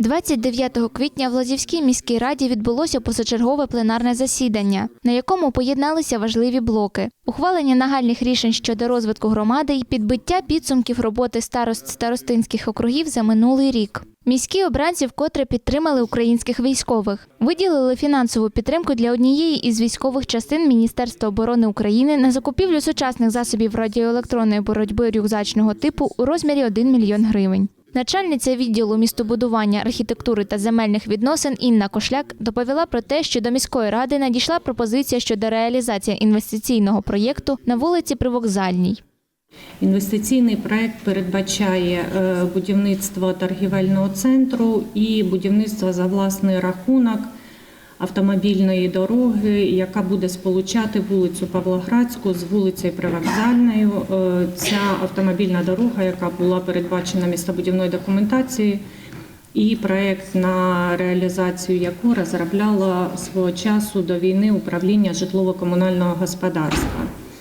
29 квітня в Лозівській міській раді відбулося позачергове пленарне засідання, на якому поєдналися важливі блоки: ухвалення нагальних рішень щодо розвитку громади і підбиття підсумків роботи старост старостинських округів за минулий рік. Міські обранці вкотре підтримали українських військових, виділили фінансову підтримку для однієї із військових частин Міністерства оборони України на закупівлю сучасних засобів радіоелектронної боротьби рюкзачного типу у розмірі 1 мільйон гривень. Начальниця відділу містобудування, архітектури та земельних відносин Інна Кошляк доповіла про те, що до міської ради надійшла пропозиція щодо реалізації інвестиційного проєкту на вулиці Привокзальній. Інвестиційний проект передбачає е, будівництво торгівельного центру і будівництво за власний рахунок автомобільної дороги, яка буде сполучати вулицю Павлоградську з вулицею Привокзальною. Е, Ця автомобільна дорога, яка була передбачена містобудівною документацією, і проект на реалізацію яку розробляло свого часу до війни управління житлово-комунального господарства.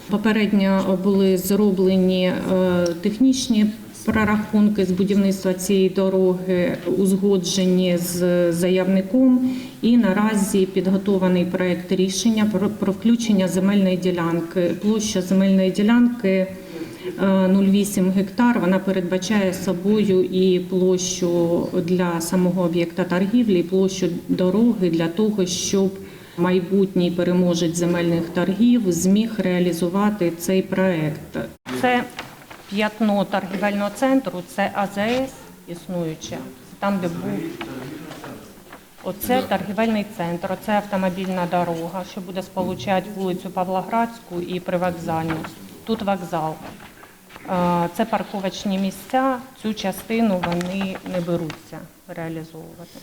Попередньо були зроблені е, технічні прорахунки з будівництва цієї дороги, узгоджені з заявником, і наразі підготований проект рішення про, включення земельної ділянки. Площа земельної ділянки е, 0,8 гектар. Вона передбачає собою і площу для самого об'єкта торгівлі, і площу дороги для того, щоб майбутній переможець земельних торгів зміг реалізувати цей проект. Це п'ятно торгівельного центру, це АЗС існуюче, там, де був. Оце торгівельний центр, оце автомобільна дорога, що буде сполучати вулицю Павлоградську і привокзальну. Тут вокзал. Е, Це парковочні місця. Цю частину вони не беруться реалізовувати.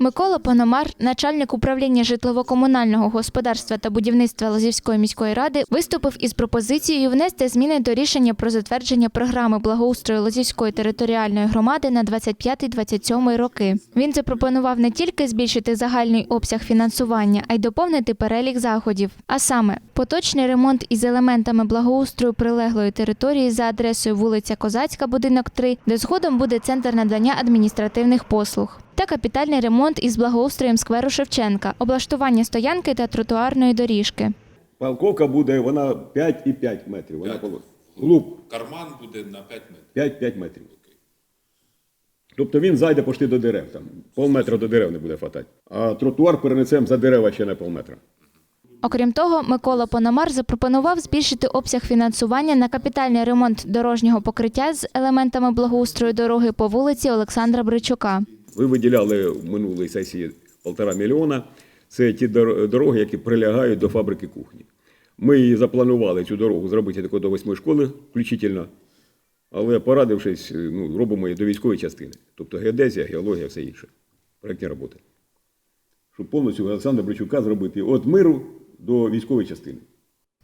Микола Пономар, начальник управління житлово-комунального господарства та будівництва Лозівської міської ради, виступив із пропозицією внести зміни до рішення про затвердження програми благоустрою Лозівської територіальної громади на 25-27 роки. Він запропонував не тільки збільшити загальний обсяг фінансування, а й доповнити перелік заходів. А саме поточний ремонт із елементами благоустрою прилеглої території за адресою вулиця Козацька, будинок 3, де згодом буде центр надання адміністративних послуг. Та капітальний ремонт із благоустроєм скверу Шевченка, облаштування стоянки та тротуарної доріжки. Парковка буде, вона 5,5 метрів. Вона глуб Карман буде на 5 метрів. 5-5 метрів. Тобто він зайде пошти до дерев, там пол метра до дерев не буде хватати. А тротуар перенесемо за дерева ще на пол метра. Окрім того, Микола Пономар запропонував збільшити обсяг фінансування на капітальний ремонт дорожнього покриття з елементами благоустрою дороги по вулиці Олександра Бричука. Ви виділяли в минулій сесії полтора мільйона. Це ті дороги, які прилягають до фабрики кухні. Ми запланували цю дорогу зробити тако до восьмої школи включительно. Але порадившись, ну, робимо її до військової частини. Тобто геодезія, геологія, все інше. Проектні роботи. Щоб повністю Олександра Бричука зробити від миру до військової частини.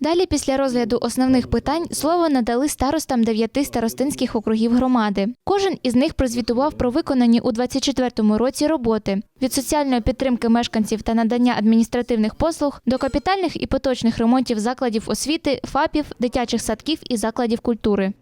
Далі, після розгляду основних питань, слово надали старостам дев'яти старостинських округів громади. Кожен із них прозвітував про виконані у 2024 році роботи від соціальної підтримки мешканців та надання адміністративних послуг до капітальних і поточних ремонтів закладів освіти, ФАПів, дитячих садків і закладів культури.